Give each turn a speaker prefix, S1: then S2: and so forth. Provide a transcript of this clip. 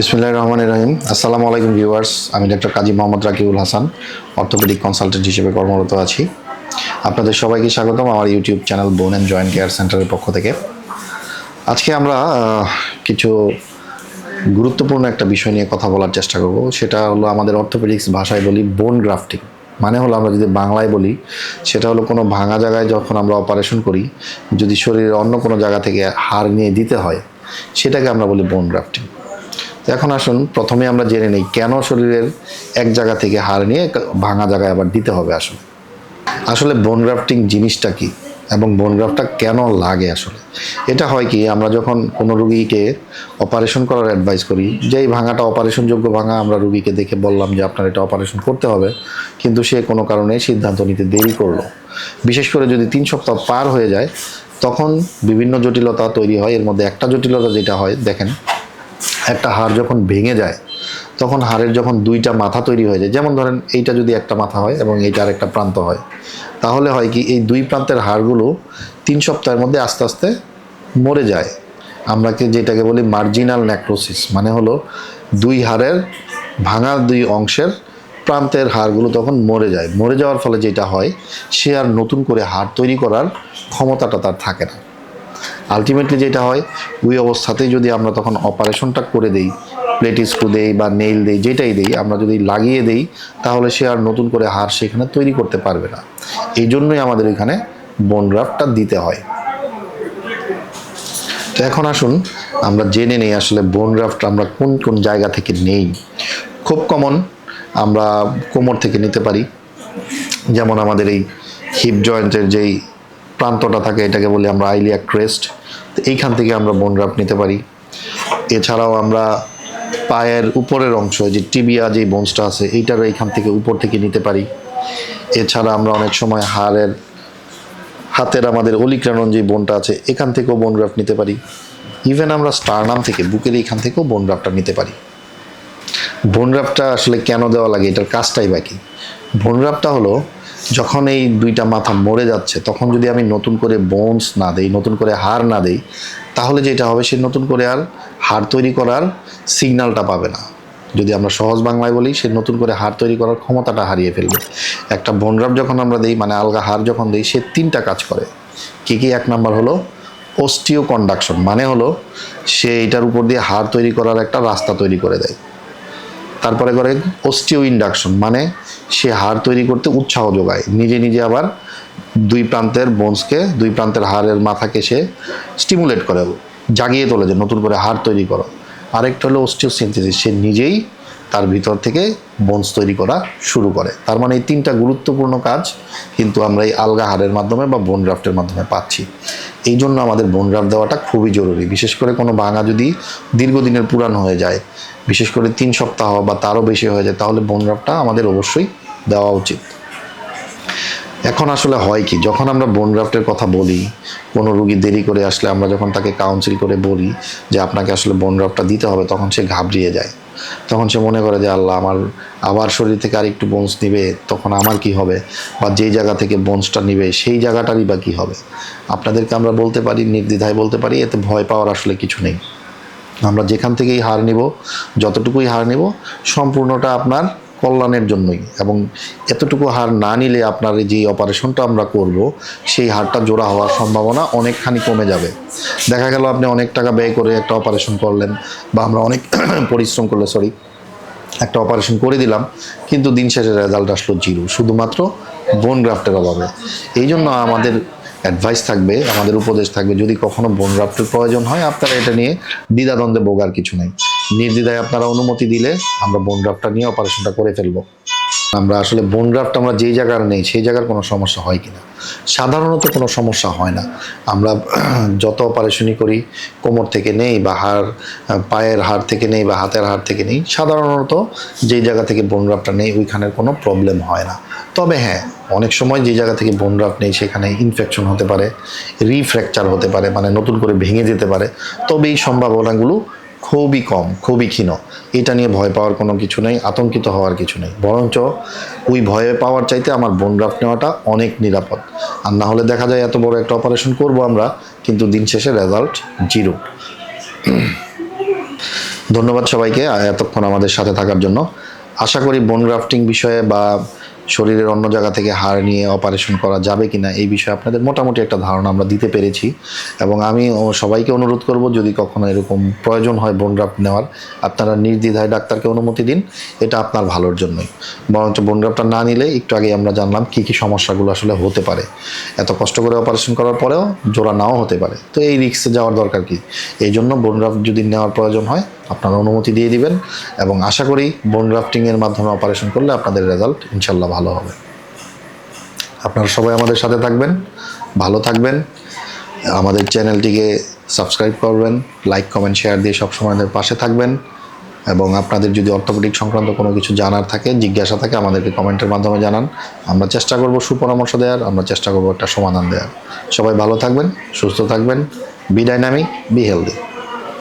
S1: বিসমুল্লাহ রহমান রহিম। আসসালামু আলাইকুম ভিউয়ার্স, আমি doctor Kazi Mohammad Rakibul Hasan, orthopaedic consultant হিসেবে কর্মরত আছি। আপনাদের সবাইকে স্বাগতম আমার YouTube channel bone and joint care সেন্টারের পক্ষ থেকে। আজকে আমরা কিছু গুরুত্বপূর্ণ একটা বিষয় নিয়ে কথা বলার চেষ্টা করব। সেটা হলো আমাদের অর্থোপেডিক্স ভাষায় বলি বোন গ্রাফটিং মানে হলো আমরা যদি বাংলায় বলি, সেটা হলো কোনো ভাঙা জায়গায় যখন আমরা অপারেশন করি, যদি শরীরের অন্য কোনো জায়গা থেকে হার নিয়ে দিতে হয়, সেটাকে আমরা বলি বোন গ্রাফটিং এখন আসুন প্রথমে আমরা জেনে নিই কেন শরীরের এক জায়গা থেকে হাড় নিয়ে ভাঙা জায়গায় আবার দিতে হবে আসলে। আসলে বোন গ্রাফটিং জিনিসটা কি এবং বোন গ্রাফটা কেন লাগে আসলে? এটা হয় কি, আমরা যখন কোনো রুগীকে অপারেশন করার অ্যাডভাইস করি যে এই ভাঙাটা অপারেশনযোগ্য ভাঙা আমরা রুগীকে দেখে বললাম যে আপনার এটা অপারেশন করতে হবে, কিন্তু সে কোনো কারণে সিদ্ধান্ত নিতে দেরি করল। বিশেষ করে যদি তিন সপ্তাহ পার হয়ে যায়, তখন বিভিন্ন জটিলতা তৈরি হয়। এর মধ্যে একটা জটিলতা যেটা হয়, দেখেন একটা হাড় যখন ভেঙে যায়, তখন হাড়ের যখন দুইটা মাথা তৈরি হয়ে যায়, যেমন ধরেন এইটা যদি একটা মাথা হয় এবং এইটা আরেকটা প্রান্ত হয়, তাহলে হয় কি এই দুই প্রান্তের হাড়গুলো তিন সপ্তাহের মধ্যে আস্তে আস্তে মরে যায়। আমরা কি যেটাকে বলি মার্জিনাল ন্যাক্রোসিস মানে হলো দুই হাড়ের ভাঙা দুই অংশের প্রান্তের হাড়গুলো তখন মরে যায়। মরে যাওয়ার ফলে যেটা হয়, সে আর নতুন করে হাড় তৈরি করার ক্ষমতাটা তার থাকে না। আলটিমেটলি যেটা হয়, ওই অবস্থাতেই যদি আমরা তখন অপারেশনটা করে দেই প্লেট স্ক্রু দেই বা নেইল দেই, যেটাই দেই, আমরা যদি লাগিয়ে দেই, তাহলে সে আর নতুন করে হাড় সেখানে তৈরি করতে পারবে না। এই জন্যই আমাদের এখানে বোন গ্রাফটটা দিতে হয়। তো এখন আসুন, আমরা জেনে নেই আসলে বোন গ্রাফট আমরা কোন কোন জায়গা থেকে নেই। খুব কমন আমরা কোমর থেকে নিতে পারি। যেমন আমাদের এই হিপ জয়েন্টের যেই প্রান্তটা থাকে, এটাকে বলি আমরা আইলিয়া ক্রেস্ট এইখান থেকে আমরা বোন গ্রাফট নিতে পারি। এছাড়াও আমরা পায়ের উপরের অংশ যে টিবিয়া যে বোনসটা আছে, এইটারও এইখান থেকে উপর থেকে নিতে পারি। এছাড়া আমরা অনেক সময় হাড়ের, হাতের আমাদের অলিক্রানন যে বোনটা আছে, এখান থেকেও বোন গ্রাফট নিতে পারি। ইভেন আমরা স্টারনাম থেকে, বুকের এইখান থেকেও বোন গ্রাফটটা নিতে পারি। বোন গ্রাফটটা আসলে কেন দেওয়া লাগে, এটার কাজটাই বাকি। বোন গ্রাফটটা হলো যখন এই দুইটা মাথা মরে যাচ্ছে, তখন যদি আমি নতুন করে বোনস না দেই, নতুন করে হাড় না দেই, তাহলে যেটা হবে সে নতুন করে আর হাড় তৈরি করার সিগন্যালটা পাবে না। যদি আমরা সহজ বাংলায় বলি সে নতুন করে হাড় তৈরি করার ক্ষমতাটা হারিয়ে ফেলবে। একটা বোন যখন আমরা দিই মানে আলগা হাড় যখন দিই, সে তিনটা কাজ করে। কী কী? এক নাম্বার হলো অস্টিও কন্ডাকশন মানে হলো সে এটার উপর দিয়ে হাড় তৈরি করার একটা রাস্তা তৈরি করে দেয়। তারপরে করে অস্টিও ইন্ডাকশন মানে সে হাড় তৈরি করতে উৎসাহ যোগায়। নিজে নিজে আবার দুই প্রান্তের বোনসকে দুই প্রান্তের হাড়ের মাথাকে সে স্টিমুলেট করে, জাগিয়ে তোলে যে নতুন করে হাড় তৈরি করো। আরেকটা হলো অস্টিওসিনথেসিস সে নিজেই তার ভিতর থেকে বোনস তৈরি করা শুরু করে। তার মানে এই তিনটা গুরুত্বপূর্ণ কাজ কিন্তু আমরা এই আলগা হাড়ের মাধ্যমে বা বোন গ্রাফটের মাধ্যমে পাচ্ছি। এই জন্য আমাদের বোন গ্রাফট দেওয়াটা খুবই জরুরি। বিশেষ করে কোনো ভাঙা যদি দীর্ঘদিনের পুরানো হয়ে যায়, বিশেষ করে তিন সপ্তাহ বা তারও বেশি হয়ে যায়, তাহলে বোন গ্রাফটটা আমাদের অবশ্যই দেওয়া উচিত। এখন আসলে হয় কি, যখন আমরা বোন গ্রাফটের কথা বলি, কোনো রুগী দেরি করে আসলে আমরা যখন তাকে কাউন্সিল করে বলি যে আপনাকে আসলে বোন গ্রাফটটা দিতে হবে, তখন সে ঘাবড়িয়ে যায়। তখন সে মনে করে যে আল্লাহ আমার আবার শরীর থেকে আর একটু বোনস নিবে, তখন আমার কি হবে? বা যেই জায়গা থেকে বোনসটা নিবে, সেই জায়গাটারই বা কী হবে? আপনাদেরকে আমরা বলতে পারি, নির্দ্বিধায় বলতে পারি, এতে ভয় পাওয়ার আসলে কিছু নেই। আমরা যেখান থেকেই হার নিব, যতটুকুই হার নিব, সম্পূর্ণটা আপনার কল্যাণের জন্যই। এবং এতটুকু হার না নিলে আপনার যে অপারেশনটা আমরা করব, সেই হারটা জোড়া হওয়ার সম্ভাবনা অনেকখানি কমে যাবে। দেখা গেল আপনি অনেক টাকা ব্যয় করে একটা অপারেশন করলেন, বা আমরা অনেক পরিশ্রম করলে সরি একটা অপারেশন করে দিলাম, কিন্তু দিন শেষে রেজাল্ট আসলো জিরো, শুধুমাত্র বোন গ্রাফটের অভাবে। এই জন্য আমাদের অ্যাডভাইস থাকবে, আমাদের উপদেশ থাকবে, যদি কখনো বোন গ্রাফটের প্রয়োজন হয়, আপনারা এটা নিয়ে দ্বিধাদ্বন্দ্বে ভোগার কিছু নেই। নির্দ্বিধায় আপনারা অনুমতি দিলে আমরা বোন গ্রাফটটা নিয়ে অপারেশনটা করে ফেলব। আমরা আসলে বোন গ্রাফট আমরা যেই জায়গার নেই, সেই জায়গার কোনো সমস্যা হয় কিনা? সাধারণত কোনো সমস্যা হয় না। আমরা যত অপারেশনই করি, কোমর থেকে নেই বা হাড়, পায়ের হাড় থেকে নেই বা হাতের হাড় থেকে নেই, সাধারণত যেই জায়গা থেকে বোন গ্রাফটটা নেই ওইখানের কোনো প্রবলেম হয় না। তবে হ্যাঁ অনেক সময় যে জায়গা থেকে বোন গ্রাফট নেই, সেখানে ইনফেকশন হতে পারে রিফ্র্যাকচার হতে পারে মানে নতুন করে ভেঙে যেতে পারে। তবে এই সম্ভাবনাগুলো খুবই কম, খুবই ক্ষীণ। এটা নিয়ে ভয় পাওয়ার কোনো কিছু নেই, আতঙ্কিত হওয়ার কিছু নেই। বরঞ্চ ওই ভয়ে পাওয়ার চাইতে আমার বোন ড্রাফট নেওয়াটা অনেক নিরাপদ। আর না হলে দেখা যায় এত বড় একটা অপারেশন করব আমরা, কিন্তু দিন শেষে রেজাল্ট জিরো ধন্যবাদ সবাইকে, এতক্ষণ আমাদের সাথে থাকার জন্য। আশা করি বোন গ্রাফটিং বিষয়ে বা শরীরের অন্য জায়গা থেকে হাড় নিয়ে অপারেশন করা যাবে কি না এই বিষয়ে আপনাদের মোটামুটি একটা ধারণা আমরা দিতে পেরেছি। এবং আমি সবাইকে অনুরোধ করব, যদি কখনো এরকম প্রয়োজন হয় বোন গ্রাফট নেওয়ার, আপনারা নির্দ্বিধায় ডাক্তারকে অনুমতি দিন, এটা আপনার ভালোর জন্যই। বরঞ্চ বোন গ্রাফটটা না নিলে একটু আগে আমরা জানলাম কী কী সমস্যাগুলো আসলে হতে পারে। এত কষ্ট করে অপারেশন করার পরেও জোড়া নাও হতে পারে। তো এই রিক্সে যাওয়ার দরকার কি? এই জন্য বোন গ্রাফট যদি নেওয়ার প্রয়োজন হয় আপনারা অনুমতি দিয়ে দিবেন এবং আশা করি বোন গ্রাফটিংয়ের মাধ্যমে অপারেশন করলে আপনাদের রেজাল্ট ইনশাল্লাহ ভালো হবে। আপনারা সবাই আমাদের সাথে থাকবেন, ভালো থাকবেন, আমাদের চ্যানেলটিকে সাবস্ক্রাইব করবেন লাইক কমেন্ট শেয়ার দিয়ে সবসময় আমাদের পাশে থাকবেন এবং আপনাদের যদি অর্থোপেডিক সংক্রান্ত কোনো কিছু জানার থাকে, জিজ্ঞাসা থাকে, আমাদেরকে কমেন্টের মাধ্যমে জানান। আমরা চেষ্টা করব সুপরামর্শ দেওয়ার, আমরা চেষ্টা করব একটা সমাধান দেওয়ার। সবাই ভালো থাকবেন, সুস্থ থাকবেন বি ডাইনামিক বি হেলদি